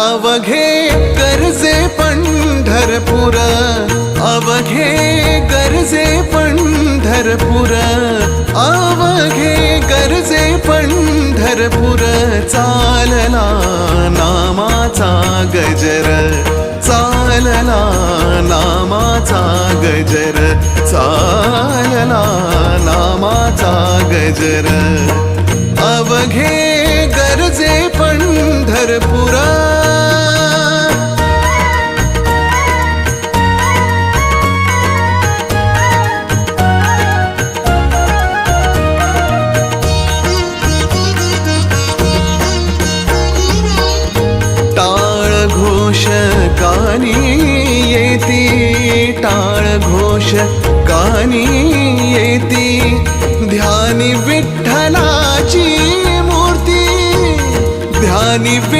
अवघे गरजे पंढरपूर अवघे गरजे पंढरपूर अवघे गरजे पंढरपूर चालला नामाचा गजर चालला नामाचा गजर चालला नामाचा गजर. अवघे गरजे पंढरपुरा कानी येती टाळ घोष कानी येती ध्यानी विठ्ठलाची मूर्ती ध्यानी विठ्ठल